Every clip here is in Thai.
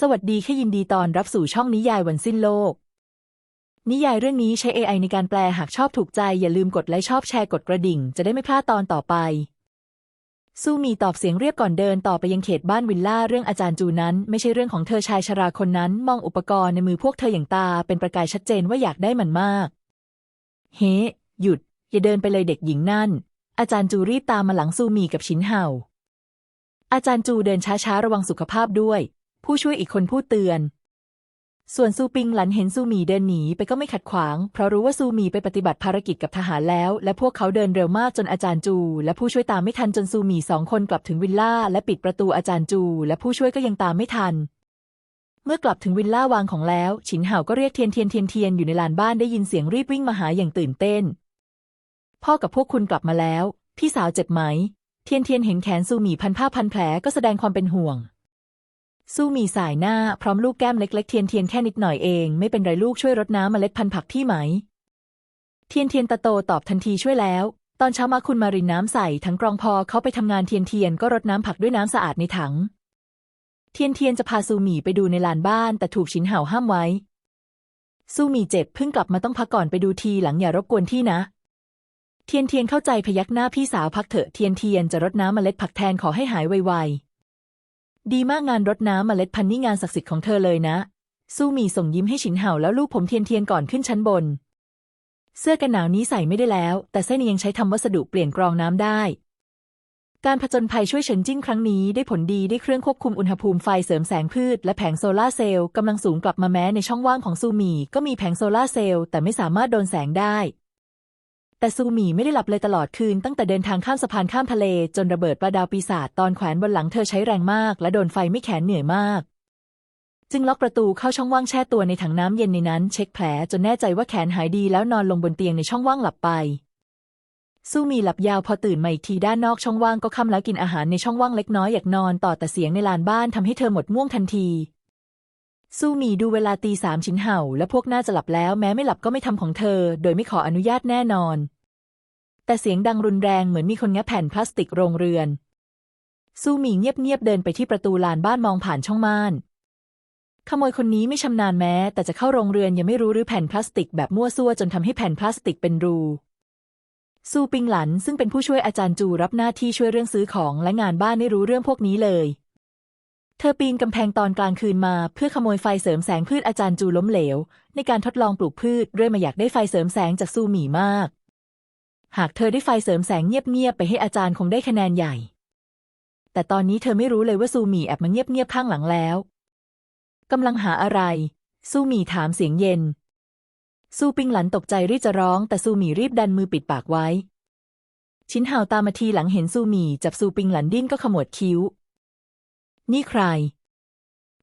สวัสดีค่ะยินดีตอนรับสู่ช่องนิยายวันสิ้นโลก นิยายเรื่องนี้ใช้ AI ในการแปลหากชอบถูกใจ อย่าลืมกดไลค์ชอบแชร์กดกระดิ่ง จะได้ไม่พลาดตอนต่อไปสู้มีตอบเสียงเรียบก่อนเดินต่อไปยังเขตบ้านวิลล่าเรื่องอาจารย์จูนั้น ไม่ใช่เรื่องของเธอชายชราคนนั้น มองอุปกรณ์ในมือพวกเธออย่างตา เป็นประกายชัดเจนว่าอยากได้มันมาก เฮ้หยุด อย่าเดินไปเลยเด็กหญิงนั่น อาจารย์จูรีบตามมาหลังซูมีกับชินเห่าอาจารย์จูเดินช้าๆ ระวังสุขภาพด้วย ผู้ช่วยอีกคนพูดเตือน ส่วนซูปิงหลันเห็นซูมีเดินหนีไปก็ไม่ขัดขวาง เพราะรู้ว่าซูมีไปปฏิบัติภารกิจกับทหารแล้ว และพวกเขาเดินเร็วมากจนอาจารย์จู และผู้ช่วยตามไม่ทันจนซูมีสองคนกลับถึงวิลล่าและปิดประตูอาจารย์จู และผู้ช่วยก็ยังตามไม่ทันเมื่อกลับถึงวิลล่าวางของแล้ว ฉินเห่าก็เรียกเทียนเทียนเทียนเทียนอยู่ในลานบ้านได้ยินเสียงรีบวิ่งมาหาอย่างตื่นเต้น พ่อกับพวกคุณกลับมาแล้ว พี่สาวเจ็บไหม เทียนเทียนเห็นแขนซูหมีพันผ้าพันแผลก็แสดงความเป็นห่วง ซูหมีสายหน้าพร้อมลูกแก้มเล็ก ๆ เทียนเทียนแค่นิดหน่อยเอง ไม่เป็นไรลูกช่วยรดน้ำเมล็ดพันธุ์ผักพี่ไหม เทียนเทียนตาโตตอบทันทีช่วยแล้ว ตอนเช้ามาคุณมารินน้ำใส่ทั้งกรองพอเขาไปทำงานเทียนเทียนก็รดน้ำผักด้วยน้ำสะอาดในถัง เทียนเทียนจะพาซูหมีไปดูในลานบ้าน แต่ถูกชินเห่าห้ามไว้ ซูหมีเจ็บเพิ่งกลับมาต้องพักก่อนไปดูทีหลังอย่ารบกวนที่นะ เทียนเทียนเข้าใจพยักหน้าพี่สาวพักเถอะเทียนเทียนจะรดน้ำเมล็ดผักแทนขอให้หายไวๆ ดีมากงานรดน้ำเมล็ดพันธุ์นี่งานศักดิ์สิทธิ์ของเธอเลยนะ สู้มีส่งยิ้มให้ฉินเห่าแล้วลูกผมเทียนเทียนก่อนขึ้นชั้นบน เสื้อกันหนาวนี้ใส่ไม่ได้แล้ว แต่เส้นยังใช้ทำวัสดุเปลี่ยนกรองน้ำได้ การผจญภัยช่วยเฉินจิ้งครั้งนี้ได้ผลดีได้เครื่องควบคุมอุณหภูมิไฟเสริมแสงพืช และแผงโซลาร์เซลล์กำลังสูงกลับมาแม้ในช่องว่างของซูมีก็มีแผงโซลาร์เซลล์แต่ไม่สามารถโดนแสงได้ แต่ซูหมีไม่ได้หลับเลยตลอดคืนตั้งแต่เดินทางข้ามสะพานข้ามทะเล จนระเบิดปลาดาวปีศาจตอนแขวนบนหลังเธอใช้แรงมาก และโดนไฟไม่แขนเหนื่อยมาก จึงล็อกประตูเข้าช่องว่างแช่ตัวในถังน้ำเย็นในนั้น เช็คแผลจนแน่ใจว่าแขนหายดีแล้วนอนลงบนเตียงในช่องว่างหลับไปสู้มีหลับยาวพอตื่นมาอีกทีด้านนอกช่องว่างก็ค่ำแล้วกินอาหารในช่องว่างเล็กน้อยอยากนอนต่อแต่เสียงในลานบ้านทำให้เธอหมดง่วงทันที สู้มีดูเวลาตีสามชิ้นเห่า และพวกน่าจะหลับแล้วแม้ไม่หลับก็ไม่ทำของเธอ โดยไม่ขออนุญาตแน่นอน แต่เสียงดังรุนแรงเหมือนมีคนงับแผ่นพลาสติกโรงเรือนสู้มีเงียบๆเดินไปที่ประตูลานบ้านมองผ่านช่องม่าน ขโมยคนนี้ไม่ชำนาญแม้ แต่จะเข้าโรงเรือนยังไม่รู้หรือแผ่นพลาสติกแบบมั่วซั่วจนทำให้แผ่นพลาสติกเป็นรูซูปิงหลันซึ่งเป็นผู้ช่วยอาจารย์จูรับหน้าที่ช่วยเรื่องซื้อของและงานบ้านไม่รู้เรื่องพวกนี้เลย เธอปีนกำแพงตอนกลางคืนมาเพื่อขโมยไฟเสริมแสงพืชอาจารย์จูล้มเหลว ในการทดลองปลูกพืชเรื่อยมาอยากได้ไฟเสริมแสงจากซูหมี่มาก หากเธอได้ไฟเสริมแสงเงียบๆไปให้อาจารย์คงได้คะแนนใหญ่ แต่ตอนนี้เธอไม่รู้เลยว่าซูหมี่แอบมาเงียบๆข้างหลังแล้วกำลังหาอะไร ซูหมี่ถามเสียงเย็น ซูปิงหลันตกใจรีบจะร้อง แต่ซูหมี่รีบดันมือปิดปากไว้ ชิ้นเห่าตามมาทีหลังเห็นซูหมี่จับซูปิงหลันดิ้นก็ขมวดคิ้ว นี่ใคร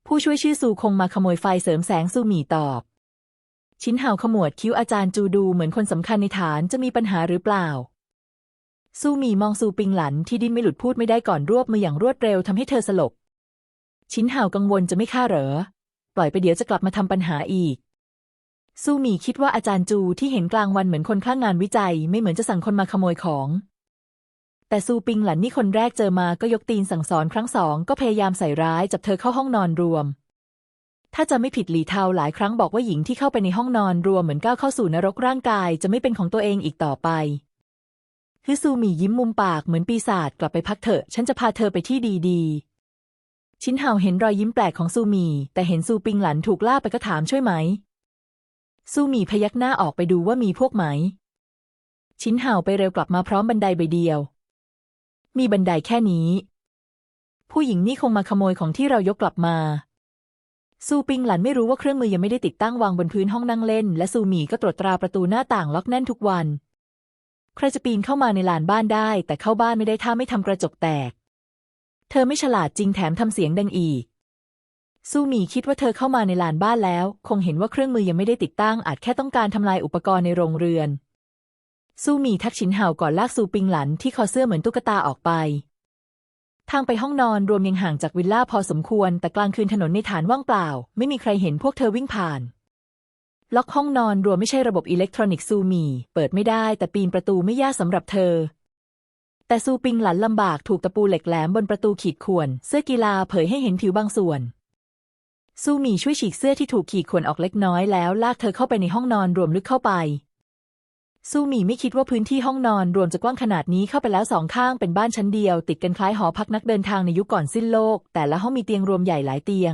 ผู้ช่วยชื่อซูคงมาขโมยไฟเสริมแสงซูหมี่ตอบ ชิ้นเห่าขมวดคิ้วอาจารย์จูดูเหมือนคนสำคัญในฐานจะมีปัญหาหรือเปล่า ซูหมี่มองซูปิงหลันที่ดิ้นไม่หลุดพูดไม่ได้ก่อนรวบมืออย่างรวดเร็วทำให้เธอสลบ ชิ้นเห่ากังวลจะไม่ฆ่าเหรอ ปล่อยไปเดี๋ยวจะกลับมาทำปัญหาอีกซูหมี่คิดว่าอาจารย์จูที่เห็นกลางวันเหมือนคนคลั่งงานวิจัย ไม่เหมือนจะสั่งคนมาขโมยของ แต่ซูปิงหลันนี่คนแรกเจอมาก็ยกตีนสั่งสอนครั้งสองก็พยายามใส่ร้ายจับเธอเข้าห้องนอนรวม ถ้าจะไม่ผิดหลีเทาหลายครั้งบอกว่าหญิงที่เข้าไปในห้องนอนรวมเหมือนก้าวเข้าสู่นรกร่างกายจะไม่เป็นของตัวเองอีกต่อไปฮึซูมียิ้มมุมปากเหมือนปีศาจกลับไปพักเถอะ ฉันจะพาเธอไปที่ดีๆ ชินเห่าเห็นรอยยิ้มแปลกของซูมี แต่เห็นซูปิงหลันถูกล่าไปก็ถามช่วยไหม ซูมีพยักหน้าออกไปดูว่ามีพวกไหม ชินเห่าไปเร็วกลับมาพร้อมบันไดใบเดียว มีบันไดแค่นี้ ผู้หญิงนี่คงมาขโมยของที่เรายกกลับมาซูปิงหลันไม่รู้ว่าเครื่องมือยังไม่ได้ติดตั้งวางบนพื้นห้องนั่งเล่น และซูหมี่ก็ตรวจตราประตูหน้าต่างล็อกแน่นทุกวัน ใครจะปีนเข้ามาในลานบ้านได้ แต่เข้าบ้านไม่ได้ถ้าไม่ทำกระจกแตก เธอไม่ฉลาดจริงแถมทำเสียงดังอีกซูหมี่คิดว่าเธอเข้ามาในลานบ้านแล้ว คงเห็นว่าเครื่องมือยังไม่ได้ติดตั้งอาจแค่ต้องการทำลายอุปกรณ์ในโรงเรือน ซูหมี่ทักชินเห่าก่อนลากซูปิงหลันที่คอเสื้อเหมือนตุ๊กตาออกไป ทางไปห้องนอนรวมยังห่างจากวิลล่าพอสมควร แต่กลางคืนถนนในฐานว่างเปล่า ไม่มีใครเห็นพวกเธอวิ่งผ่าน ล็อกห้องนอนรวมไม่ใช่ระบบอิเล็กทรอนิกส์ซูมี เปิดไม่ได้แต่ปีนประตูไม่ยากสำหรับเธอ แต่ซูปิงหลันลำบากถูกตะปูเหล็กแหลมบนประตูขีดข่วน เสื้อกีฬาเผยให้เห็นผิวบางส่วนสู้หมีช่วยฉีกเสื้อที่ถูกขีดข่วนออกเล็กน้อยแล้วลากเธอเข้าไปในห้องนอนรวมลึกเข้าไป สู้หมีไม่คิดว่าพื้นที่ห้องนอนรวมจะกว้างขนาดนี้เข้าไปแล้วสองข้างเป็นบ้านชั้นเดียว ติดกันคล้ายหอพักนักเดินทางในยุคก่อนสิ้นโลก แต่ละห้องมีเตียงรวมใหญ่หลายเตียง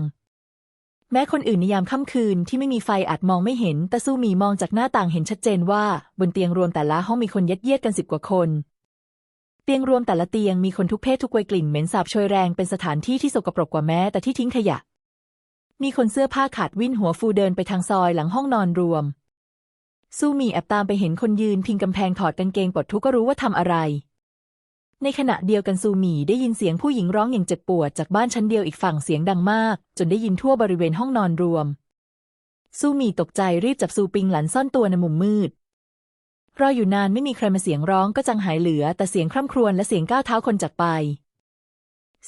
แม้คนอื่นในยามค่ำคืนที่ไม่มีไฟอาจมองไม่เห็น แต่สู้หมีมองจากหน้าต่างเห็นชัดเจนว่า บนเตียงรวมแต่ละห้องมีคนยัดเยียดกันสิบกว่าคน เตียงรวมแต่ละเตียงมีคนทุกเพศทุกวัยกลิ่นเหม็นสาบโชยแรงเป็นสถานที่ที่สกปรกกว่าแม้แต่ที่ทิ้งขยะ มีคนเสื้อผ้าขาดวิ่นหัวฟูเดินไปทางซอยหลังห้องนอนรวม สู้หมีแอบตามไปเห็นคนยืนพิงกำแพงถอดกางเกงปลดทุกข์ก็รู้ว่าทำอะไร ในขณะเดียวกันซูหมีได้ยินเสียงผู้หญิงร้องอย่างเจ็บปวดจากบ้านชั้นเดียวอีกฝั่งเสียงดังมาก จนได้ยินทั่วบริเวณห้องนอนรวม ซูหมีตกใจรีบจับซูปิงหลันซ่อนตัวในมุมมืดรออยู่นานไม่มีใครมาเสียงร้องก็จังหายเหลือ แต่เสียงคร่ำครวญและเสียงก้าวเท้าคนจากไป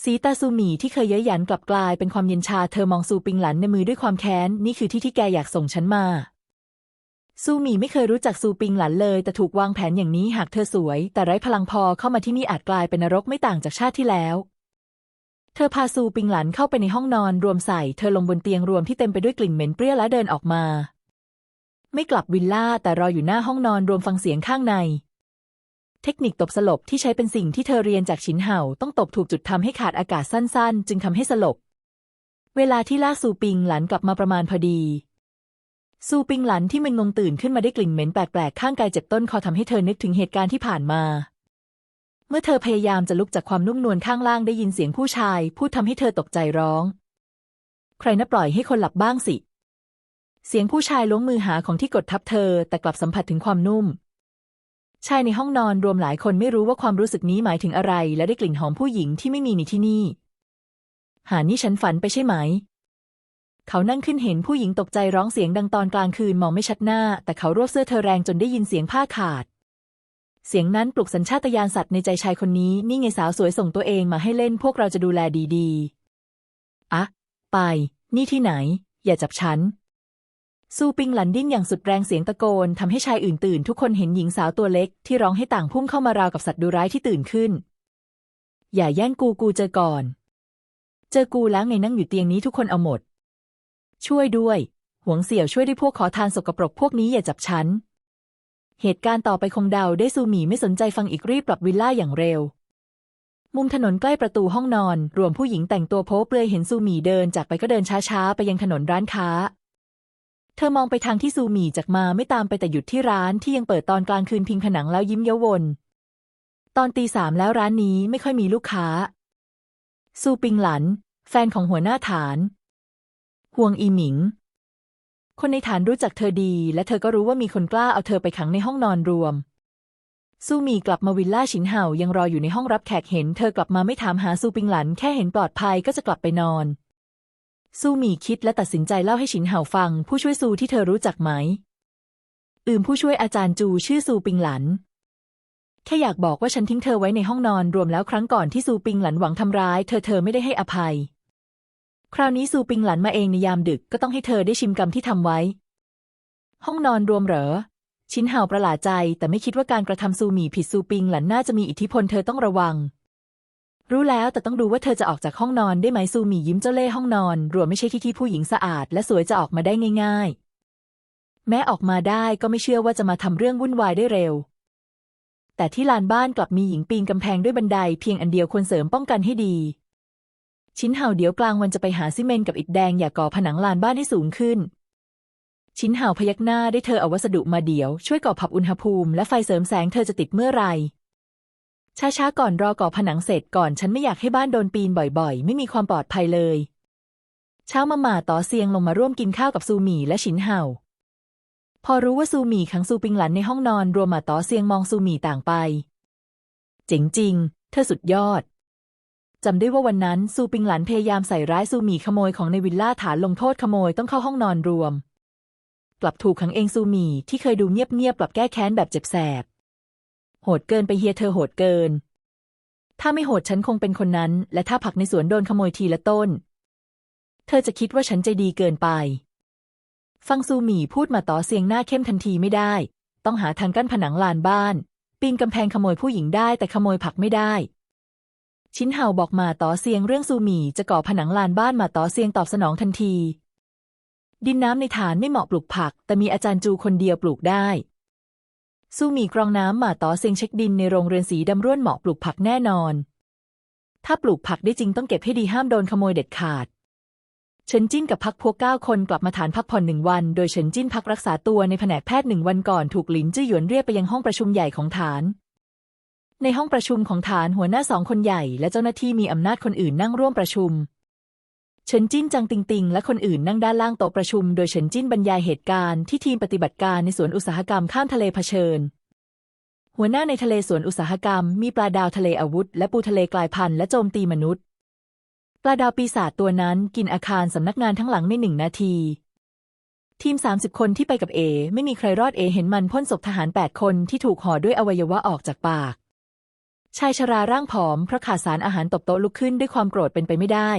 สีตาซูหมีที่เคยเย้ยหยันกลับกลายเป็นความเย็นชาเธอมองซูปิงหลันในมือด้วยความแค้น นี่คือที่ที่แกอยากส่งฉันมา ซูหมีไม่เคยรู้จักซูปิงหลันเลย แต่ถูกวางแผนอย่างนี้หากเธอสวย แต่ไร้พลังพอเข้ามาที่นี่อาจกลายเป็นนรกไม่ต่างจากชาติที่แล้ว เธอพาซูปิงหลันเข้าไปในห้องนอนรวมใส่เธอลงบนเตียงรวมที่เต็มไปด้วยกลิ่นเหม็นเปรี้ยวและเดินออกมา ไม่กลับวิลล่าแต่รออยู่หน้าห้องนอนรวมฟังเสียงข้างใน เทคนิคตบสลบที่ใช้เป็นสิ่งที่เธอเรียนจากฉินเห่าต้องตบถูกจุดทำให้ขาดอากาศสั้น ๆ จึงทำให้สลบ เวลาที่ลากซูปิงหลันกลับมาประมาณพอดี ซูปิงหลันที่มึนงงตื่นขึ้นมาได้กลิ่นเหม็นแปลกๆ ข้างกายเจ็บต้นคอทำให้เธอนึกถึงเหตุการณ์ที่ผ่านมา เมื่อเธอพยายามจะลุกจากความนุ่มนวลข้างล่างได้ยินเสียงผู้ชาย พูดทำให้เธอตกใจร้อง ใครน่ะปล่อยให้คนหลับบ้างสิ เสียงผู้ชายล้วงมือหาของที่กดทับเธอ แต่กลับสัมผัสถึงความนุ่ม ชายในห้องนอนรวมหลายคนไม่รู้ว่าความรู้สึกนี้หมายถึงอะไร และได้กลิ่นหอมผู้หญิงที่ไม่มีในที่นี่ หานี่ฉันฝันไปใช่ไหม เขานั่งขึ้นเห็นผู้หญิงตกใจร้องเสียงดังตอนกลางคืนมองไม่ชัดหน้า แต่เขารวบเสื้อเธอแรงจนได้ยินเสียงผ้าขาด เสียงนั้นปลุกสัญชาตญาณสัตว์ในใจชายคนนี้ นี่ไงสาวสวยส่งตัวเองมาให้เล่นพวกเราจะดูแลดีๆ อะไป นี่ที่ไหน อย่าจับฉันซูปิงหลันดิ้นอย่างสุดแรงเสียงตะโกนทำให้ชายอื่นตื่น ทุกคนเห็นหญิงสาวตัวเล็กที่ร้องให้ต่างพุ่งเข้ามาราวกับสัตว์ดุร้ายที่ตื่นขึ้น อย่าแย่งกูกูเจอก่อน เจอกูแล้วไงนั่งอยู่เตียงนี้ทุกคนเอาหมด ช่วยด้วย หวงเสี่ยวช่วยด้วยพวกขอทานสกปรกพวกนี้อย่าจับฉัน เหตุการณ์ต่อไปคงเดาได้ซูหมีไม่สนใจฟังอีกรีบปรับวิลล่าอย่างเร็ว มุมถนนใกล้ประตูห้องนอน รวมผู้หญิงแต่งตัวโป๊เปลือยเห็นซูหมีเดินจากไปก็เดินช้าๆ ไปยังถนนร้านค้า เธอมองไปทางที่ซูหมีจากมาไม่ตามไปแต่หยุดที่ร้านที่ยังเปิดตอนกลางคืนพิงผนังแล้วยิ้มเย้าวนตอนตีสามแล้วร้านนี้ไม่ค่อยมีลูกค้า ซูปิงหลัน แฟนของหัวหน้าฐาน ห่วงอีหมิง คนในฐานรู้จักเธอดี และเธอก็รู้ว่ามีคนกล้าเอาเธอไปขังในห้องนอนรวม ซูหมีกลับมาวิลล่าฉินเห่ายังรออยู่ในห้องรับแขกเห็น เธอกลับมาไม่ถามหาซูปิงหลัน แค่เห็นปลอดภัยก็จะกลับไปนอน ซูหมีคิดและตัดสินใจเล่าให้ฉินเห่าฟัง ผู้ช่วยซูที่เธอรู้จักไหม อืมผู้ช่วยอาจารย์จูชื่อซูปิงหลันแค่อยากบอกว่าฉันทิ้งเธอไว้ในห้องนอนรวมแล้วครั้งก่อนที่ซูปิงหลันหวังทำร้าย เธอเธอไม่ได้ให้อภัย คราวนี้ซูปิงหลันมาเองในยามดึกก็ต้องให้เธอได้ชิมกรรมที่ทำไว้ ห้องนอนรวมเหรอ ชินเห่าประหลาดใจ แต่ไม่คิดว่าการกระทำซูหมี่ผิดซูปิงหลันน่าจะมีอิทธิพลเธอต้องระวัง รู้แล้วแต่ต้องดูว่าเธอจะออกจากห้องนอนได้ไหมซูหมี่ยิ้มเจ้าเล่ห์ห้องนอน รวมไม่ใช่ที่ที่ผู้หญิงสะอาด และสวยจะออกมาได้ง่าย ๆ แม้ออกมาได้ก็ไม่เชื่อว่าจะมาทำเรื่องวุ่นวายได้เร็ว แต่ที่ลานบ้านกลับมีหญิงปีนกำแพงด้วยบันไดเพียงอันเดียวควรเสริมป้องกันให้ดี ชิ้นเห่าเดี๋ยวกลางวันจะไปหาซิเมนกับอิฐแดงอย่าก่อผนังลานบ้านให้สูงขึ้น ชิ้นเห่าพยักหน้าได้เธอเอาวัสดุมาเดี๋ยว ช่วยก่อผับอุณหภูมิและไฟเสริมแสงเธอจะติดเมื่อไหร่ช้าๆก่อนรอก่อผนังเสร็จก่อนฉันไม่อยากให้บ้านโดนปีนบ่อยๆ ไม่มีความปลอดภัยเลย เช้ามาหมาต่อเซียงลงมาร่วมกินข้าวกับซูหมี่และฉินเห่า พอรู้ว่าซูหมี่ขังซูปิงหลันในห้องนอนรวมมาต่อเซียงมองซูหมี่ต่างไป เจ๋งจริง เธอสุดยอด จำได้ว่าวันนั้นซูปิงหลันพยายามใส่ร้ายซูหมีขโมยของในวิลล่าฐานลงโทษขโมยต้องเข้าห้องนอนรวม กลับถูกขังเองซูหมีที่เคยดูเงียบๆกลับแก้แค้นแบบเจ็บแสบ โหดเกินไปเฮียเธอโหดเกิน ถ้าไม่โหดฉันคงเป็นคนนั้น และถ้าผักในสวนโดนขโมยทีละต้น เธอจะคิดว่าฉันใจดีเกินไป ฟังซูหมีพูดมาต่อเสียงหน้าเข้มทันทีไม่ได้ ต้องหาทางกั้นผนังลานบ้าน ปีนกำแพงขโมยผู้หญิงได้แต่ขโมยผักไม่ได้ ชิ้นเห่าบอกมาต่อเซียงเรื่องซูหมี่จะก่อผนังลานบ้านมาต่อเซียงตอบสนองทันที ดินน้ำในฐานไม่เหมาะปลูกผัก แต่มีอาจารย์จูคนเดียวปลูกได้ซูหมี่กรองน้ำมาต่อเซียงเช็คดินในโรงเรือนสีดำร่วนเหมาะปลูกผักแน่นอน ถ้าปลูกผักได้จริงต้องเก็บให้ดีห้ามโดนขโมยเด็ดขาดเฉินจิ้นกับพักพวกเก้าคนกลับมาฐานพักผ่อนหนึ่งวัน โดยเฉินจิ้นพักรักษาตัวในแผนกแพทย์หนึ่งวันก่อนถูกหลินจื้อหยวนเรียกไปยังห้องประชุมใหญ่ของฐาน ในห้องประชุมของฐานหัวหน้าสองคนใหญ่ และเจ้าหน้าที่มีอำนาจคนอื่นนั่งร่วมประชุม เฉินจิ้นจังติงติงและคนอื่นนั่งด้านล่างโต๊ะประชุม โดยเฉินจิ้นบรรยายเหตุการณ์ที่ทีมปฏิบัติการในสวนอุตสาหกรรมข้ามทะเลเผชิญ หัวหน้าในทะเลสวนอุตสาหกรรม มีปลาดาวทะเลอาวุธ และปูทะเลกลายพันธุ์และโจมตีมนุษย์ ปลาดาวปีศาจตัวนั้นกินอาคารสำนักงานทั้งหลังในหนึ่งนาที ทีม 30 คนที่ไปกับเอ ไม่มีใครรอดเอเห็นมันพ่นศพทหาร 8 คนที่ถูกห่อด้วยอวัยวะออกจากปาก ชายชราร่างผอมเพราะขาดสารอาหารตบโต๊ะลุกขึ้นด้วยความโกรธเป็นไปไม่ได้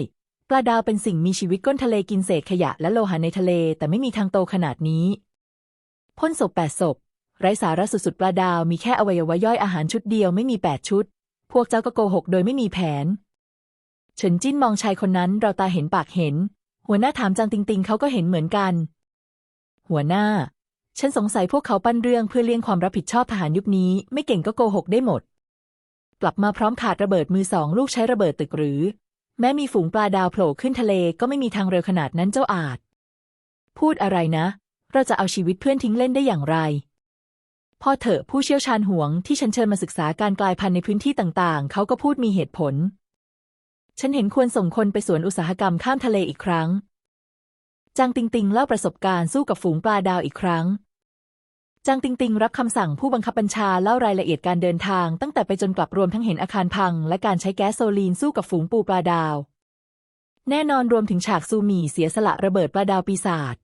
ปลาดาวเป็นสิ่งมีชีวิตก้นทะเลกินเศษขยะและโลหะในทะเล แต่ไม่มีทางโตขนาดนี้ พ่นศพแปดศพไร้สาระสุดๆปลาดาวมีแค่อวัยวะย่อยอาหารชุดเดียวไม่มีแปดชุด พวกเจ้าก็โกหกโดยไม่มีแผนเฉินจิ้นมองชายคนนั้นเราตาเห็นปากเห็น หัวหน้าถามจังติงติงเขาก็เห็นเหมือนกัน หัวหน้า ฉันสงสัยพวกเขาปั้นเรื่องเพื่อเลี่ยงความรับผิดชอบทหารยุคนี้ ไม่เก่งก็โกหกได้หมด กลับมาพร้อมขาดระเบิดมือสองลูกใช้ระเบิดตึกหรือ แม้มีฝูงปลาดาวโผล่ขึ้นทะเลก็ไม่มีทางเร็วขนาดนั้นเจ้าอาจ พูดอะไรนะ เราจะเอาชีวิตเพื่อนทิ้งเล่นได้อย่างไรพ่อเถอะผู้เชี่ยวชาญห่วงที่ฉันเชิญมาศึกษาการกลายพันธุ์ในพื้นที่ต่างๆ เขาก็พูดมีเหตุผล ฉันเห็นควรส่งคนไปสวนอุตสาหกรรมข้ามทะเลอีกครั้ง จางติงติงเล่าประสบการณ์สู้กับฝูงปลาดาวอีกครั้ง จางติงติงรับคำสั่งผู้บังคับบัญชาเล่ารายละเอียดการเดินทาง ตั้งแต่ไปจนกลับรวมทั้งเห็นอาคารพัง และการใช้แก๊สโซลีนสู้กับฝูงปูปลาดาว แน่นอนรวมถึงฉากซูมี่เสียสละระเบิดปลาดาวปีศาจ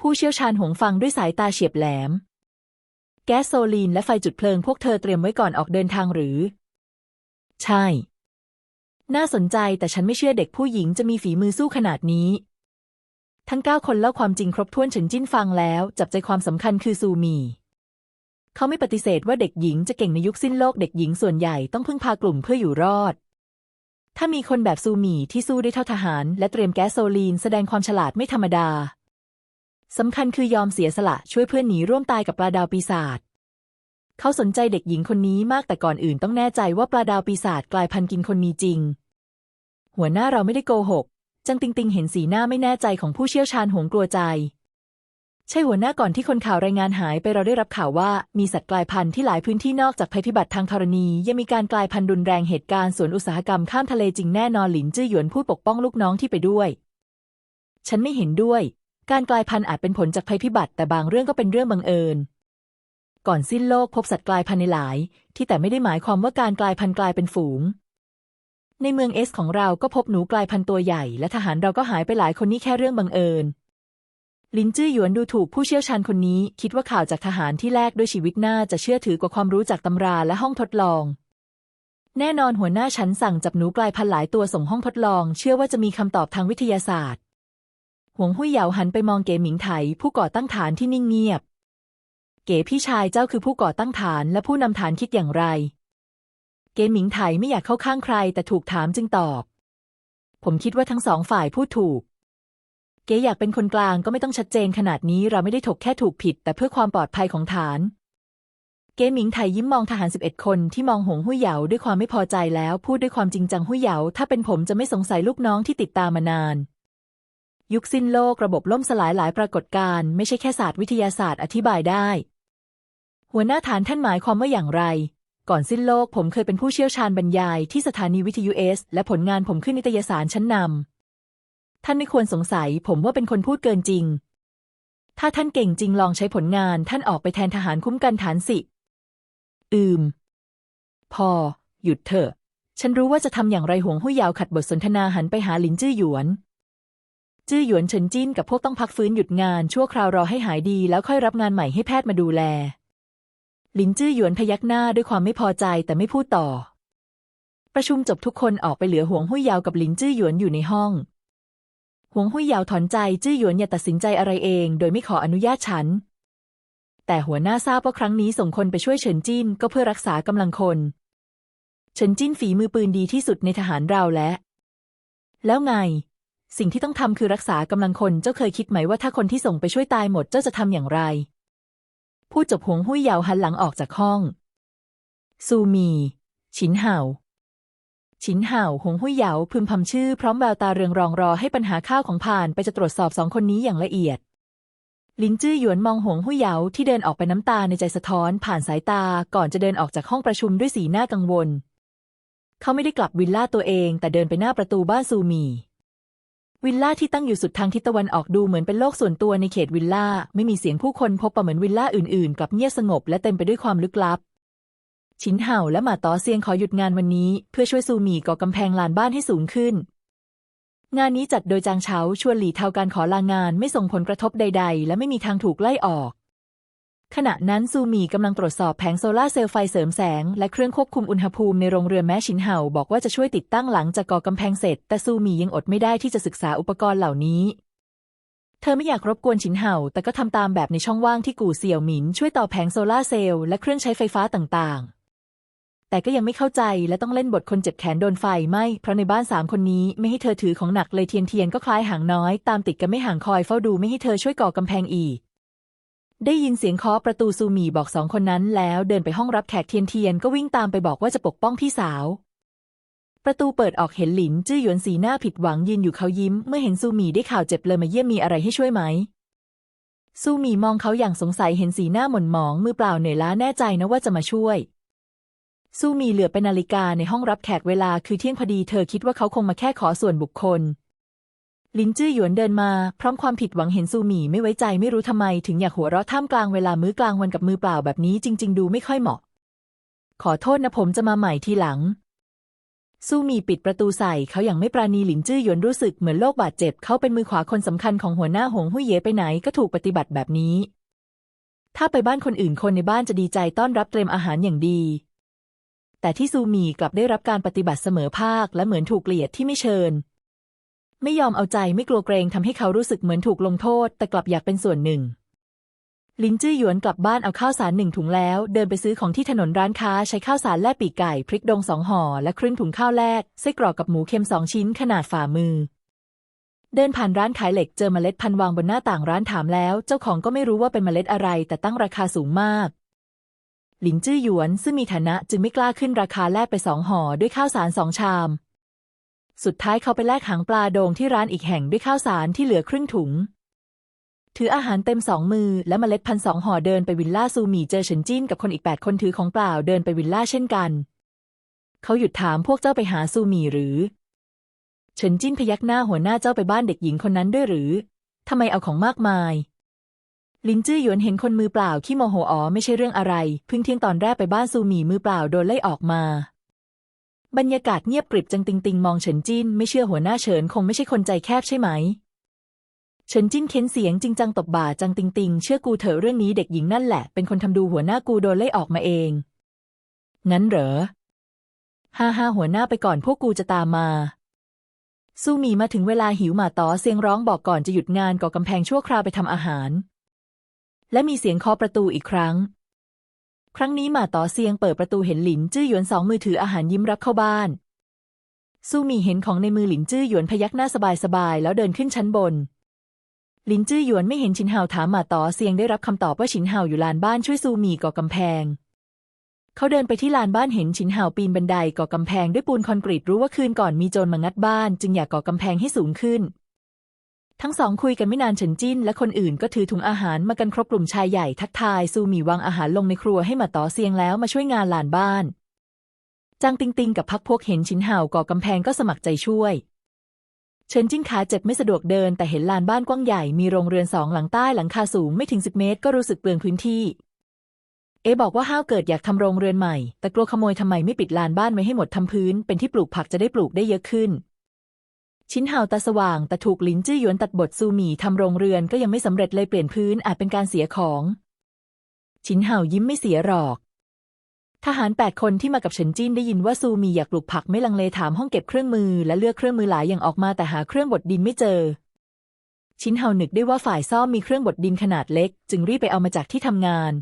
ผู้เชี่ยวชาญหงฟังด้วยสายตาเฉียบแหลม แก๊สโซลีนและไฟจุดเพลิงพวกเธอเตรียมไว้ก่อนออกเดินทางหรือ ใช่ น่าสนใจแต่ฉันไม่เชื่อเด็กผู้หญิงจะมีฝีมือสู้ขนาดนี้ ทั้งเก้าคนเล่าความจริงครบถ้วนเฉินจิ้นฟังแล้ว จับใจความสำคัญคือซูมีเขาไม่ปฏิเสธว่าเด็กหญิงจะเก่งในยุคสิ้นโลกเด็กหญิงส่วนใหญ่ต้องพึ่งพากลุ่มเพื่ออยู่รอด ถ้ามีคนแบบซูมีที่สู้ได้เท่าทหาร และเตรียมแก๊สโซลีนแสดงความฉลาดไม่ธรรมดาสำคัญคือยอมเสียสละช่วยเพื่อนหนีร่วมตายกับปลาดาวปีศาจเขาสนใจเด็กหญิงคนนี้มากแต่ก่อนอื่นต้องแน่ใจว่าปลาดาวปีศาจกลายพันธุ์กินคนมีจริง หัวหน้าเราไม่ได้โกหก จังติงติงเห็นสีหน้าไม่แน่ใจของผู้เชี่ยวชาญหวงกลัวใจ ใช่หัวหน้าก่อนที่คนข่าวรายงานหายไปเราได้รับข่าวว่ามีสัตว์กลายพันธุ์ที่หลายพื้นที่นอกจากภัยพิบัติทางธรณี ยังมีการกลายพันธุ์รุนแรงเหตุการณ์สวนอุตสาหกรรมข้ามทะเลจริงแน่นอนหลินจื้อหยวนผู้ปกป้องลูกน้องที่ไปด้วย ฉันไม่เห็นด้วย การกลายพันธุ์อาจเป็นผลจากภัยพิบัติ แต่บางเรื่องก็เป็นเรื่องบังเอิญก่อนสิ้นโลกพบสัตว์กลายพันธุ์ในหลาย ที่แต่ไม่ได้หมายความว่าการกลายพันธุ์กลายเป็นฝูง ในเมืองเอสของเราก็พบหนูกลายพันธุ์ตัวใหญ่ และทหารเราก็หายไปหลายคนนี่แค่เรื่องบังเอิญ ลินจื้อหยวนดูถูกผู้เชี่ยวชาญคนนี้ คิดว่าข่าวจากทหารที่แลกด้วยชีวิตน่าจะเชื่อถือกว่าความรู้จากตำราและห้องทดลอง แน่นอนหัวหน้าฉันสั่งจับหนูกลายพันธุ์หลายตัวส่งห้องทดลอง เชื่อว่าจะมีคำตอบทางวิทยาศาสตร์หวงหุยเหยาหันไปมองเก๋หมิงไถผู้ก่อตั้งฐานที่นิ่งเงียบ เก๋พี่ชายเจ้าคือผู้ก่อตั้งฐานและผู้นำฐานคิดอย่างไร เก๋หมิงไถไม่อยากเข้าข้างใคร แต่ถูกถามจึงตอบ ผมคิดว่าทั้งสองฝ่ายพูดถูก เก๋อยากเป็นคนกลางก็ไม่ต้องชัดเจนขนาดนี้เราไม่ได้ถกแค่ถูกผิด แต่เพื่อความปลอดภัยของฐาน เก๋หมิงไถยิ้มมองทหารสิบเอ็ดคนที่มองหงหุ่ยเหยาด้วยความไม่พอใจแล้วพูดด้วยความจริงจังหุ่ยเหยาถ้าเป็นผมจะไม่สงสัยลูกน้องที่ติดตามมานานยุคสิ้นโลกระบบล่มสลายหลายปรากฏการณ์ไม่ใช่แค่ศาสตร์วิทยาศาสตร์อธิบายได้ หัวหน้าฐานท่านหมายความว่าอย่างไร ก่อนสิ้นโลกผมเคยเป็นผู้เชี่ยวชาญบรรยายที่สถานีวิทยุเอสและผลงานผมขึ้นนิตยสารชั้นนำท่านไม่ควรสงสัย ผมว่าเป็นคนพูดเกินจริง ถ้าท่านเก่งจริงลองใช้ผลงานท่านออกไปแทนทหารคุ้มกันฐานสิ อืม พอ หยุดเถอะ ฉันรู้ว่าจะทำอย่างไรห่วงหุยยาวขัดบทสนทนาหันไปหาหลินจื้อหยวน จื้อหยวนเฉินจิ้นกับพวกต้องพักฟื้นหยุดงานชั่วคราวรอให้หายดีแล้วค่อยรับงานใหม่ให้แพทย์มาดูแล หลินจื้อหยวนพยักหน้าด้วยความไม่พอใจแต่ไม่พูดต่อ ประชุมจบทุกคนออกไปเหลือหวงหุยยาวกับหลินจื้อหยวนอยู่ในห้องหวงหุยยาวถอนใจจื้อหยวนอย่าตัดสินใจอะไรเอง โดยไม่ขออนุญาตฉัน แต่หัวหน้าทราบว่าครั้งนี้ส่งคนไปช่วยเฉินจิ้นก็เพื่อรักษากำลังคน เฉินจิ้นฝีมือปืนดีที่สุดในทหารเราและ แล้วไง สิ่งที่ต้องทำคือรักษากำลังคนเจ้าเคยคิดไหมว่าถ้าคนที่ส่งไปช่วยตายหมดเจ้าจะทำอย่างไร พูดจบหงหุยเหยาหันหลังออกจากห้อง ซูมี ฉินเห่า ฉินเห่าหงหุยเหยาพึมพำชื่อพร้อมแววตาเรืองรองรอให้ปัญหาข้าวของผ่านไปจะตรวจสอบสองคนนี้อย่างละเอียด ลินจื้อหยวนมองหงหุยเหยาที่เดินออกไปน้ำตาในใจสะท้อนผ่านสายตาก่อนจะเดินออกจากห้องประชุมด้วยสีหน้ากังวล เขาไม่ได้กลับวิลล่าตัวเองแต่เดินไปหน้าประตูบ้านซูมี วิลล่าที่ตั้งอยู่สุดทางทิศตะวันออกดูเหมือนเป็นโลกส่วนตัวในเขตวิลล่า ไม่มีเสียงผู้คนพบปะเหมือนวิลล่าอื่นๆ กับเงียบสงบและเต็มไปด้วยความลึกลับ ชินเห่าและหมาตอเซียงขอหยุดงานวันนี้ เพื่อช่วยซูมีก่อกำแพงลานบ้านให้สูงขึ้น งานนี้จัดโดยจางเฉาชวนหลีเทาการขอลางานไม่ส่งผลกระทบใด ๆ และไม่มีทางถูกไล่ออก ขณะนั้นซูมีกำลังตรวจสอบแผงโซลาเซลล์ไฟเสริมแสง และเครื่องควบคุมอุณหภูมิในโรงเรือนแม้ชินเห่าบอกว่าจะช่วยติดตั้งหลังจากก่อกำแพงเสร็จ แต่ซูมียังอดไม่ได้ที่จะศึกษาอุปกรณ์เหล่านี้ เธอไม่อยากรบกวนชินเห่า แต่ก็ทำตามแบบในช่องว่างที่กู่เสี่ยวหมินช่วยต่อแผงโซลาเซลล์และเครื่องใช้ไฟฟ้าต่างๆ แต่ก็ยังไม่เข้าใจและต้องเล่นบทคนเจ็บแขนโดนไฟไหมเพราะในบ้านสามคนนี้ไม่ให้เธอถือของหนักเลยเทียนเทียนก็คล้ายหางน้อย ตามติดกันไม่ห่างคอยเฝ้าดูไม่ให้เธอช่วยก่อกำแพงอีก ได้ยินเสียงเคาะประตูซูมีบอกสองคนนั้นแล้วเดินไปห้องรับแขกเทียนเทียนก็วิ่งตามไปบอกว่าจะปกป้องพี่สาว ประตูเปิดออกเห็นหลินจื้อหยวนสีหน้าผิดหวังยืนอยู่เขายิ้ม เมื่อเห็นซูมีได้ข่าวเจ็บเลยมาเยี่ยมมีอะไรให้ช่วยไหมซูมีมองเขาอย่างสงสัยเห็นสีหน้าหม่นหมอง มือเปล่าเหนื่อยล้าแน่ใจนะว่าจะมาช่วยซูมีเหลือไปนาฬิกาในห้องรับแขกเวลาคือเที่ยงพอดีเธอคิดว่าเขาคงมาแค่ขอส่วนบุคคล ลินจื้อหยวนเดินมา พร้อมความผิดหวังเห็นซูหมี่ไม่ไว้ใจไม่รู้ทำไม ถึงอยากหัวเราะท่ามกลางเวลามื้อกลางวันกับมือเปล่าแบบนี้จริง ๆ ดูไม่ค่อยเหมาะ ขอโทษนะผมจะมาใหม่ทีหลัง ซูหมี่ปิดประตูใส่เขาอย่างไม่ปราณีหลินจื้อหยวนรู้สึกเหมือนโลกบาดเจ็บ เขาเป็นมือขวาคนสำคัญของหัวหน้าหงหุยเย่ไปไหนก็ถูกปฏิบัติแบบนี้ ถ้าไปบ้านคนอื่นคนในบ้านจะดีใจต้อนรับเตรียมอาหารอย่างดีแต่ที่ซูมีกลับได้รับการปฏิบัติเสมอภาคและเหมือนถูกเกลียดที่ไม่เชิญ ไม่ยอมเอาใจไม่กลัวเกรงทำให้เขารู้สึกเหมือนถูกลงโทษ แต่กลับอยากเป็นส่วนหนึ่ง ลินจื้อหยวนกลับบ้านเอาข้าวสารหนึ่งถุงแล้ว เดินไปซื้อของที่ถนนร้านค้าใช้ข้าวสารแลกปีกไก่พริกดองสองห่อและครึ่งถุงข้าวแลกไส้กรอกกับหมูเค็มสองชิ้นขนาดฝ่ามือ เดินผ่านร้านขายเหล็กเจอเมล็ดพันวางบนหน้าต่างร้านถามแล้ว เจ้าของก็ไม่รู้ว่าเป็นเมล็ดอะไร แต่ตั้งราคาสูงมากหลินจื้อหยวนซึ่งมีฐานะจึงไม่กล้าขึ้นราคาแลกไปสองห่อด้วยข้าวสารสองชาม สุดท้ายเขาไปแลกหางปลาโดงที่ร้านอีกแห่งด้วยข้าวสารที่เหลือครึ่งถุง ถืออาหารเต็มสองมือและเมล็ดพันธุ์สองห่อเดินไปวิลล่าซูหมี่เจอเฉินจิ้นกับคนอีกแปดคนถือของเปล่าเดินไปวิลล่าเช่นกัน เขาหยุดถามพวกเจ้าไปหาซูหมี่หรือ เฉินจิ้นพยักหน้าหัวหน้าเจ้าไปบ้านเด็กหญิงคนนั้นด้วยหรือทำไมเอาของมากมาย ลินจื้อหยวนเห็นคนมือเปล่าขี้โมโหอ๋อไม่ใช่เรื่องอะไร เพิ่งเที่ยงตอนแรกไปบ้านซูหมี่มือเปล่าโดนไล่ออกมา บรรยากาศเงียบกริบจังติงติงมองเฉินจิ้นไม่เชื่อหัวหน้าเฉินคงไม่ใช่คนใจแคบใช่ไหม เฉินจิ้นเค้นเสียงจริงจังตบบ่าจังติงติงเชื่อกูเถอะเรื่องนี้เด็กหญิงนั่นแหละ เป็นคนทำดูหัวหน้ากูโดนไล่ออกมาเอง งั้นเหรอฮ่าฮ่าหัวหน้าไปก่อนพวกกูจะตามมาซูหมีมาถึงเวลาหิวหมาต่อเสียงร้องบอกก่อนจะหยุดงานก่อกำแพงชั่วคราวไปทำอาหาร และมีเสียงเคาะประตูอีกครั้ง ครั้งนี้หมาต่อเซียงเปิดประตูเห็นหลินจื้อหยวนสองมือถืออาหารยิ้มรับเข้าบ้านซูหมีเห็นของในมือหลินจื้อหยวนพยักหน้าสบายๆแล้วเดินขึ้นชั้นบน หลินจื้อหยวนไม่เห็นชินเฮาถามหมาต่อเซียงได้รับคำตอบว่าชินเฮาอยู่ลานบ้านช่วยซูมีก่อกำแพง เขาเดินไปที่ลานบ้านเห็นชินเฮาปีนบันไดก่อกำแพงด้วยปูนคอนกรีตรู้ว่าคืนก่อนมีโจรมางัดบ้าน จึงอยากก่อกำแพงให้สูงขึ้น ทั้งสองคุยกันไม่นานเฉินจิ้น และคนอื่นก็ถือถุงอาหารมากันครบกลุ่มชายใหญ่ทักทายซูหมีวางอาหารลงในครัวให้มาต่อเซียงแล้วมาช่วยงานลานบ้านจางติงติงกับพักพวกเห็นชินเห่าก่อกำแพงก็สมัครใจช่วย เฉินจิ้นขาเจ็บไม่สะดวกเดิน แต่เห็นลานบ้านกว้างใหญ่มีโรงเรือนสองหลังใต้หลังคาสูงไม่ถึงสิบเมตร ก็รู้สึกเปลืองพื้นที่ เอบอกว่าห้าวเกิดอยากทำโรงเรือนใหม่ แต่กลัวขโมยทำไมไม่ปิดลานบ้านไว้ให้หมดทำพื้น เป็นที่ปลูกผักจะได้ปลูกได้เยอะขึ้น ชิ้นเห่าตาสว่างแต่ถูกหลินจื้อหยวนตัดบทซูหมี่ทำโรงเรือนก็ยังไม่สำเร็จเลยเปลี่ยนพื้นอาจเป็นการเสียของ ชิ้นเห่ายิ้มไม่เสียหรอก ทหารแปดคนที่มากับเฉินจิ้นได้ยินว่าซูหมีอยากปลูกผักไม่ลังเลถามห้องเก็บเครื่องมือและเลือกเครื่องมือหลายอย่างออกมาแต่หาเครื่องบดดินไม่เจอ ชิ้นเห่านึกได้ว่าฝ่ายซ่อมมีเครื่องบดดินขนาดเล็ก จึงรีบไปเอามาจากที่ทำงาน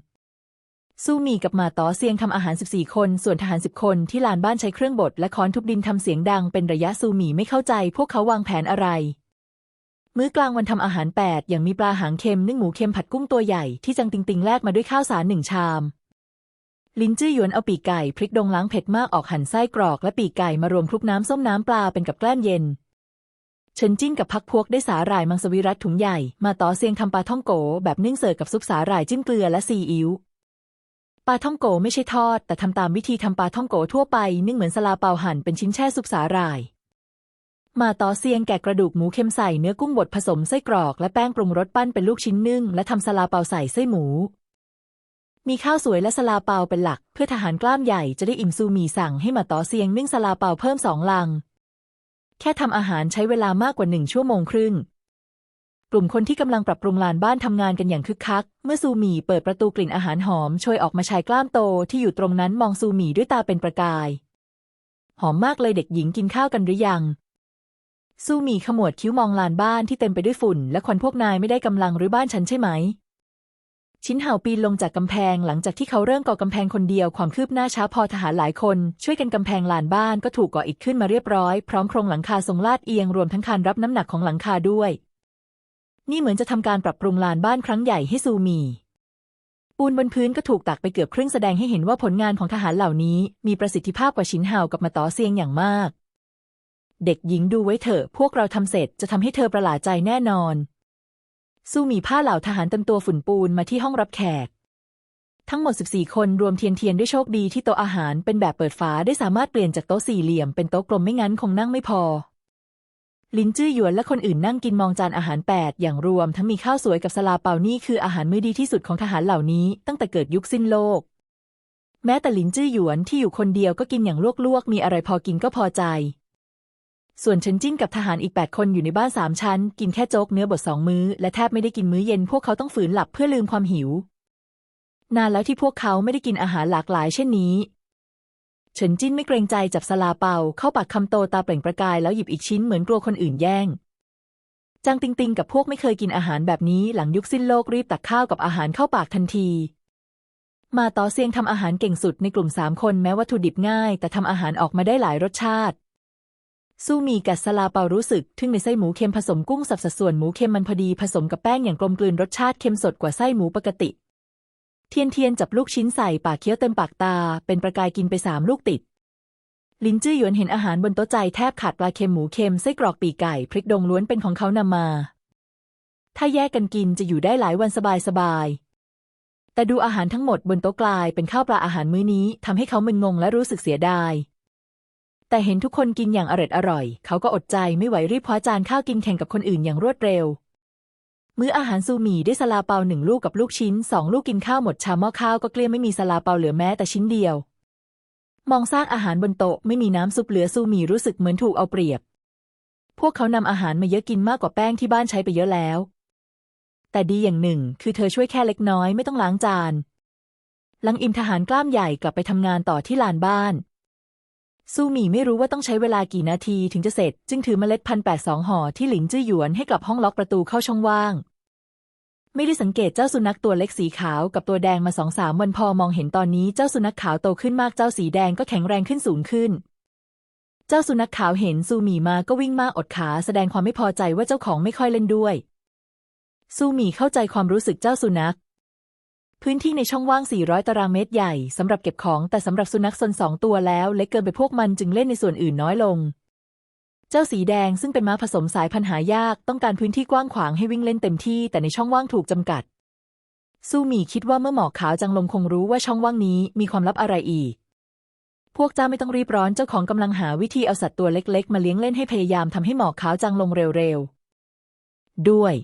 สู้มีกับมาต่อเซียงทำอาหาร 14 คน ส่วนทหาร 10 คนที่ลานบ้านใช้เครื่องบดและค้อนทุบดินทำเสียงดังเป็นระยะซูมีไม่เข้าใจพวกเขาวางแผนอะไร มื้อกลางวันทำอาหาร 8 อย่างมีปลาหางเค็มนึ่งหมูเค็มผัดกุ้งตัวใหญ่ที่จังติงติงแลกมาด้วยข้าวสารหนึ่งชามลินจื้อหยวนเอาปีกไก่พริกดงล้างเผ็ดมากออกหั่นไส้กรอกและปีกไก่มารวมคลุกน้ำส้มน้ำปลาเป็นกับแกล้มเย็นเฉินจิ้นกับพักพวกได้สาหร่ายมังสวิรัตถุงใหญ่ มาต่อเซียงทำปลาท่องโกแบบนึ่งเสิร์ฟกับซุปสาหร่ายจิ้มเกลือและซีอิ๊ว ปลาท่องโกไม่ใช่ทอด แต่ทำตามวิธีทำปลาท่องโกทั่วไป นึ่งเหมือนสลาเปาหั่นเป็นชิ้นแช่ซุปสาหร่าย มาต่อเซียงแกะกระดูกหมูเค็มใส่เนื้อกุ้งบดผสมไส้กรอกและแป้งปรุงรสปั้นเป็นลูกชิ้นนึ่งและทำสลาเปาใส่ไส้หมู มีข้าวสวยและสลาเปาเป็นหลัก เพื่อทหารกล้ามใหญ่จะได้อิ่มซูมีสั่งให้มาต่อเซียงนึ่งสลาเปาเพิ่มสองลัง แค่ทำอาหารใช้เวลามากกว่าหนึ่งชั่วโมงครึ่ง กลุ่มคนที่กำลังปรับปรุงลานบ้านทำงานกันอย่างคึกคัก เมื่อซูหมีเปิดประตูกลิ่นอาหารหอมโชยออกมาชายกล้ามโตที่อยู่ตรงนั้นมองซูหมีด้วยตาเป็นประกาย หอมมากเลยเด็กหญิงกินข้าวกันหรือยัง ซูหมีขมวดคิ้วมองลานบ้านที่เต็มไปด้วยฝุ่น และควันพวกนายไม่ได้กำลังหรือบ้านฉันใช่ไหม ชิ้นเห่าปีนลงจากกำแพงหลังจากที่เขาเริ่มก่อกำแพงคนเดียวความคืบหน้าช้าพอทหารหลายคน ช่วยกันกำแพงลานบ้านก็ถูกก่ออิฐขึ้นมาเรียบร้อยพร้อมโครงหลังคาทรงลาดเอียงรวมทั้งคานรับน้ำหนักของหลังคาด้วย นี่เหมือนจะทำการปรับปรุงลานบ้านครั้งใหญ่ให้ซูมี ปูนบนพื้นก็ถูกตักไปเกือบครึ่งแสดงให้เห็นว่าผลงานของทหารเหล่านี้ มีประสิทธิภาพกว่าชินเห่ากับมาต่อเซียงอย่างมาก เด็กหญิงดูไว้เถอะ พวกเราทำเสร็จจะทำให้เธอประหลาดใจแน่นอน ซูมีผ้าเหล่าทหารเต็มตัวฝุ่นปูนมาที่ห้องรับแขก ทั้งหมด 14 คนรวมเทียนเทียนด้วยโชคดีที่โต๊ะอาหารเป็นแบบเปิดฝาได้สามารถเปลี่ยนจากโต๊ะสี่เหลี่ยมเป็นโต๊ะกลมไม่งั้นคงนั่งไม่พอ ลินจื้อหยวนและคนอื่นนั่งกินมองจานอาหารแปดอย่างรวม ทั้งมีข้าวสวยกับสลาเปานี่คืออาหารมื้อดีที่สุดของทหารเหล่านี้ ตั้งแต่เกิดยุคสิ้นโลก แม้แต่ลินจื้อหยวนที่อยู่คนเดียวก็กินอย่างลวกๆ มีอะไรพอกินก็พอใจ ส่วนเฉินจิ้นกับทหารอีกแปดคนอยู่ในบ้านสามชั้น กินแค่โจ๊กเนื้อบดสองมื้อ และแทบไม่ได้กินมื้อเย็นพวกเขาต้องฝืนหลับเพื่อลืมความหิว นานแล้วที่พวกเขาไม่ได้กินอาหารหลากหลายเช่นนี้ เฉินจิ้นไม่เกรงใจจับสลาเปาเข้าปากคำโตตาเปล่งประกายแล้วหยิบอีกชิ้นเหมือนกลัวคนอื่นแย่งจางติงติงกับพวกไม่เคยกินอาหารแบบนี้หลังยุคสิ้นโลกรีบตักข้าวกับอาหารเข้าปากทันที มาต่อเซียงทำอาหารเก่งสุดในกลุ่มสามคนแม้วัตถุดิบง่าย แต่ทำอาหารออกมาได้หลายรสชาติสู้มีกัดสลาเปารู้สึก ทึ่งในไส้หมูเค็มผสมกุ้งสับสัดส่วนหมูเค็มมันพอดีผสมกับแป้งอย่างกลมกลืนรสชาติเค็มสดกว่าไส้หมูปกติ เทียนเทียนจับลูกชิ้นใส่ปากเคี้ยวเต็มปากตา เป็นประกายกินไปสามลูกติด ลินจื้อหยวนเห็นอาหารบนโต๊ะใจแทบขาดปลาเค็มหมูเค็มไส้กรอกปีกไก่พริกดงล้วนเป็นของเขานำมา ถ้าแยกกันกินจะอยู่ได้หลายวันสบายๆแต่ดูอาหารทั้งหมดบนโต๊ะกลายเป็นข้าวปลาอาหารมื้อนี้ทำให้เขามึนงงและรู้สึกเสียดาย แต่เห็นทุกคนกินอย่างอร็ดอร่อย เขาก็อดใจไม่ไหวรีบคว้าจานข้าวกินแข่งกับคนอื่นอย่างรวดเร็ว มื้ออาหารซูหมี่ได้สลาเปาหนึ่งลูกกับลูกชิ้นสองลูกกินข้าวหมดชามหม้อข้าวก็เกลี้ยงไม่มีสลาเปาเหลือแม้แต่ชิ้นเดียว มองซากอาหารบนโต๊ะไม่มีน้ำซุปเหลือซูหมี่รู้สึกเหมือนถูกเอาเปรียบ พวกเขานำอาหารมาเยอะกินมากกว่าแป้งที่บ้านใช้ไปเยอะแล้ว แต่ดีอย่างหนึ่ง คือเธอช่วยแค่เล็กน้อยไม่ต้องล้างจานหลังอิมทหารกล้ามใหญ่กลับไปทำงานต่อที่ลานบ้านซูหมี่ไม่รู้ว่าต้องใช้เวลากี่นาทีถึงจะเสร็จ จึงถือเมล็ดพันแปดสองห่อที่หลินจื้อหยวนให้กลับห้องล็อกประตูเข้าช่องว่าง ไม่ได้สังเกตเจ้าสุนัขตัวเล็กสีขาวกับตัวแดงมาสองสามวันพอมองเห็นตอนนี้เจ้าสุนัขขาวโตขึ้นมากเจ้าสีแดงก็แข็งแรงขึ้นสูงขึ้น เจ้าสุนัขขาวเห็นซูหมี่มาก็วิ่งมาอดขาแสดงความไม่พอใจว่าเจ้าของไม่ค่อยเล่นด้วยซูหมี่เข้าใจความรู้สึกเจ้าสุนัข พื้นที่ในช่องว่าง 400 ตารางเมตรใหญ่สำหรับเก็บของแต่สำหรับสุนัขซนสองตัวแล้วเล็กเกินไปพวกมันจึงเล่นในส่วนอื่นน้อยลง เจ้าสีแดงซึ่งเป็นม้าผสมสายพันธุ์หายากต้องการพื้นที่กว้างขวางให้วิ่งเล่นเต็มที่แต่ในช่องว่างถูกจำกัด ซูหมี่คิดว่าเมื่อหมอกขาวจังลงคงรู้ว่าช่องว่างนี้มีความลับอะไรอีก พวกเจ้าไม่ต้องรีบร้อนเจ้าของกำลังหาวิธีเอาสัตว์ตัวเล็ก ๆ มาเลี้ยงเล่นให้พยายามทำให้หมอกขาวจางลงเร็วๆ ด้วย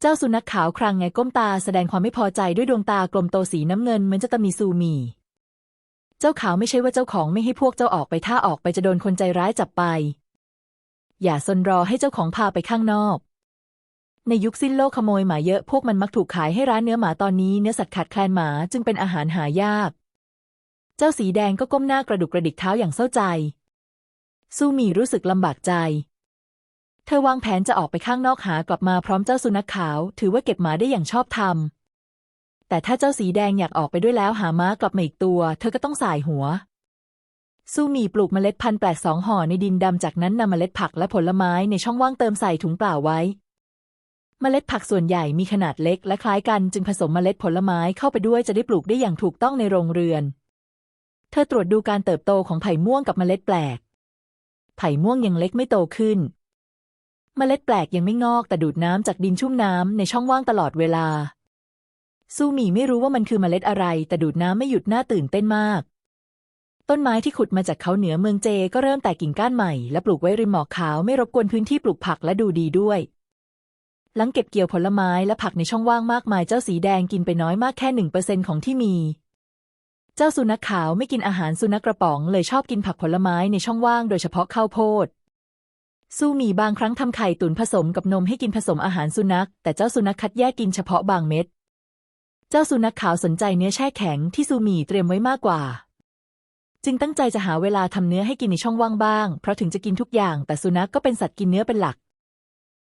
เจ้าสุนัขขาวครางไงก้มตาแสดงความไม่พอใจด้วยดวงตากลมโตสีน้ำเงินเหมือนจะตำหนิซูหมี่เจ้าขาวไม่ใช่ว่าเจ้าของไม่ให้พวกเจ้าออกไปถ้าออกไปจะโดนคนใจร้ายจับไป อย่าซนรอให้เจ้าของพาไปข้างนอก ในยุคสิ้นโลกขโมยหมาเยอะพวกมันมักถูกขายให้ร้านเนื้อหมาตอนนี้เนื้อสัตว์ขาดแคลนหมาจึงเป็นอาหารหายาก เจ้าสีแดงก็ก้มหน้ากระดุกกระดิกเท้าอย่างเศร้าใจ ซูหมีรู้สึกลำบากใจ เธอวางแผนจะออกไปข้างนอกหากลับมาพร้อมเจ้าสุนัขขาว ถือว่าเก็บหมาได้อย่างชอบธรรมแต่แต่ถ้าเจ้าสีแดงอยากออกไปด้วยแล้วหาม้ากลับมาอีกตัว เธอก็ต้องสายหัว ซูหมีปลูกเมล็ดพันธุ์แปลกสองห่อในดินดำจากนั้นนำเมล็ดผักและผลไม้ในช่องว่างเติมใส่ถุงเปล่าไว้ เมล็ดผักส่วนใหญ่มีขนาดเล็กและคล้ายกันจึงผสมเมล็ดผลไม้เข้าไปด้วยจะได้ปลูกได้อย่างถูกต้องในโรงเรือน เธอตรวจดูการเติบโตของไผ่ม่วงกับเมล็ดแปลก ไผ่ม่วงยังเล็กไม่โตขึ้น เมล็ดแปลกยังไม่งอกแต่ดูดน้ำจากดินชุ่มน้ำในช่องว่างตลอดเวลา ซูหมีไม่รู้ว่ามันคือเมล็ดอะไร แต่ดูดน้ำไม่หยุดน่าตื่นเต้นมาก ต้นไม้ที่ขุดมาจากเขาเหนือเมืองเจก็เริ่มแตกกิ่งก้านใหม่และปลูกไว้ริมหมอกขาวไม่รบกวนพื้นที่ปลูกผักและดูดีด้วย หลังเก็บเกี่ยวผลไม้และผักในช่องว่างมากมายเจ้าสีแดงกินไปน้อยมากแค่หนึ่งเปอร์เซ็นของที่มี เจ้าสุนัขขาวไม่กินอาหารสุนัขกระป๋องเลยชอบกินผักผลไม้ในช่องว่างโดยเฉพาะข้าวโพดซูหมีบางครั้งทำไข่ตุ๋นผสมกับนมให้กินผสมอาหารสุนัข แต่เจ้าสุนัขคัดแยกกินเฉพาะบางเม็ด เจ้าสุนัขขาวสนใจเนื้อแช่แข็งที่ซูหมีเตรียมไว้มากกว่า จึงตั้งใจจะหาเวลาทำเนื้อให้กินในช่องว่างบ้าง เพราะถึงจะกินทุกอย่าง แต่สุนัขก็เป็นสัตว์กินเนื้อเป็นหลัก